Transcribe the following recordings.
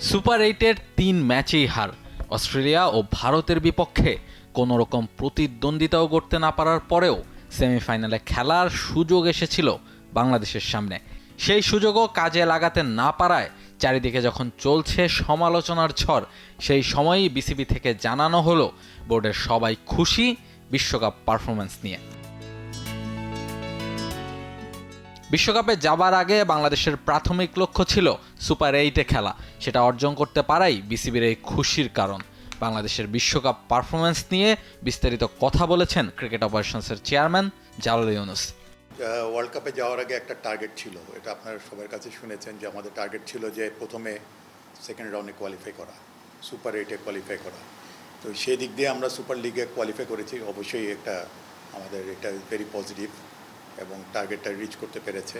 Super এইটের তিন ম্যাচেই হার। অস্ট্রেলিয়া ও ভারতের বিপক্ষে কোনো রকম প্রতিদ্বন্দ্বিতাও করতে না পারার পরেও সেমিফাইনালে খেলার সুযোগ এসেছিল বাংলাদেশের সামনে। সেই সুযোগও কাজে লাগাতে না পারায় চারিদিকে যখন চলছে সমালোচনার ঝড়, সেই সময়ই বিসিবি থেকে জানানো হলো, বোর্ডের সবাই খুশি বিশ্বকাপ পারফরমেন্স নিয়ে। বিশ্বকাপে যাবার আগে বাংলাদেশের প্রাথমিক লক্ষ্য ছিল সুপার এইটে খেলা। সেটা অর্জন করতে পারাই বিসিবির এই খুশির কারণ। বাংলাদেশের বিশ্বকাপ পারফরমেন্স নিয়ে বিস্তারিত কথা বলেছেন ক্রিকেট অপারেশনসের চেয়ারম্যান জালাল ইউনুস। ওয়ার্ল্ড কাপে যাওয়ার আগে একটা টার্গেট ছিল। এটা আপনারা সবার কাছে শুনেছেন যে আমাদের টার্গেট ছিল যে প্রথমে সেকেন্ড রাউন্ডে কোয়ালিফাই করা সুপার এইটে কোয়ালিফাই করা। তো সেই দিক দিয়ে আমরা সুপার লিগে কোয়ালিফাই করেছি। অবশ্যই একটা আমাদের এটা ভেরি পজিটিভ এবং টার্গেটটা রিচ করতে পেরেছে।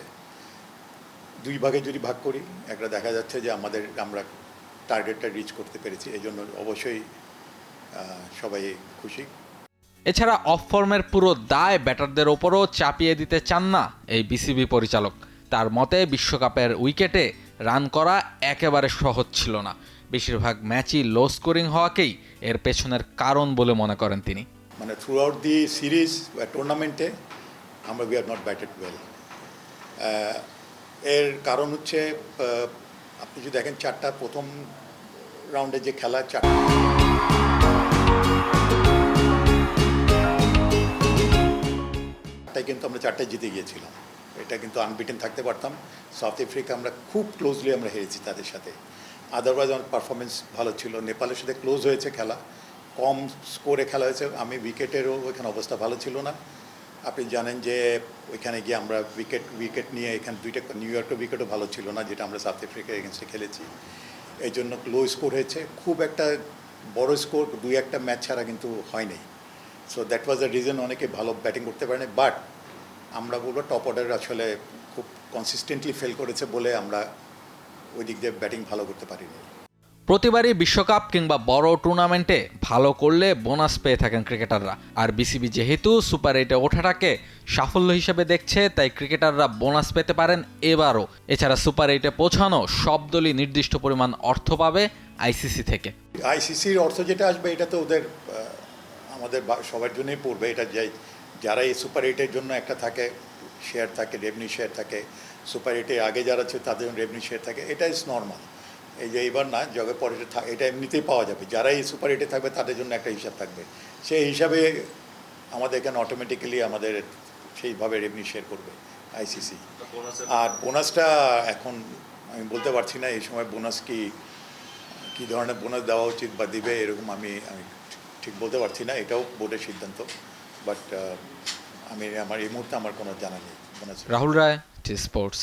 দুই ভাগে যদি ভাগ করি একটা দেখা যাচ্ছে যে আমাদের আমরা টার্গেটটা রিচ করতে পেরেছি এই জন্য অবশ্যই সবাই খুশি। এছাড়া অফ ফর্মের পুরো দায় ব্যাটারদের ওপরও চাপিয়ে দিতে চান না এই বিসিবি পরিচালক। তার মতে বিশ্বকাপের উইকেটে রান করা একেবারে সহজ ছিল না। বেশিরভাগ ম্যাচই লো স্কোরিং হওয়াকেই এর পেছনের কারণ বলে মনে করেন তিনি। মানে থ্রু আউট দি সিরিজ বা টুর্নামেন্টে আমরা we are not batted well এর কারণ হচ্ছে আপনি যদি দেখেন চারটা প্রথম রাউন্ডে যে খেলা চারটা কিন্তু আমরা চারটায় জিতে গিয়েছিলাম। এটা কিন্তু আনবিটেন থাকতে পারতাম। সাউথ আফ্রিকা আমরা খুব ক্লোজলি আমরা হেরেছি তাদের সাথে। আদারওয়াইজ আমার পারফরমেন্স ভালো ছিল। নেপালের সাথে ক্লোজ হয়েছে খেলা। কম স্কোরে খেলা হয়েছে। আমি উইকেটেরও ওইখানে অবস্থা ভালো ছিল না। আপনি জানেন যে ওইখানে গিয়ে আমরা উইকেট উইকেট নিয়ে এখানে দুইটা নিউ ইয়র্কের উইকেটও ভালো ছিল না, যেটা আমরা সাউথ আফ্রিকার এগেনস্টে খেলেছি। এই জন্য লো স্কোর হয়েছে। খুব একটা বড় স্কোর দুই একটা ম্যাচ ছাড়া কিন্তু হয়নি so that was the reason অনেকে ভালো ব্যাটিং করতে পারেনি বাট আমরা বলব টপ অর্ডার আসলে খুব কনসিস্টেন্টলি ফেল করেছে বলে আমরা ওই দিক দিয়ে ব্যাটিং ভালো করতে পারিনি। প্রতিবারই বিশ্বকাপ কিংবা বড় টুর্নামেন্টে ভালো করলে বোনাস পেয়ে থাকেন ক্রিকেটাররা। আর বিসিবি যেহেতু সুপার এইটে ওঠাটাকে সাফল্য হিসেবে দেখছে, তাই ক্রিকেটাররা বোনাস পেতে পারেন এবারও। এছাড়া সুপার এইটে পৌঁছানো সব দলই নির্দিষ্ট পরিমাণ অর্থ পাবে আইসিসি থেকে। আইসিসির অর্থ যেটা আসবে, এটা তো ওদের আমাদের সবার জন্যই পড়বে। এটা যাই যারা এই সুপার এইটের জন্য একটা থাকে, শেয়ার থাকে, রেভিনিউ শেয়ার থাকে, সুপার এইটে আগে যারা ছিল তাদের রেভিনিউ শেয়ার থাকে, এটা ইজ নর্মাল এই যে এবার না জগে পরে এটা এটা এমনিতেই পাওয়া যাবে। যারা এই সুপার এইটে থাকবে তাদের জন্য একটা হিসাব থাকবে। সেই হিসাবে আমাদের এখানে অটোমেটিক্যালি আমাদের সেইভাবে রেভিনিউ শেয়ার করবে আইসিসি আর বোনাসটা এখন আমি বলতে পারছি না এই সময় বোনাস কি কী ধরনের বোনাস দেওয়া উচিত বা দিবে এরকম আমি আমি ঠিক বলতে পারছি না এটাও বোর্ডের সিদ্ধান্ত। বাট আমি আমার এই মুহূর্তে আমার কোনো জানা নেই bonus Rahul Roy T Sports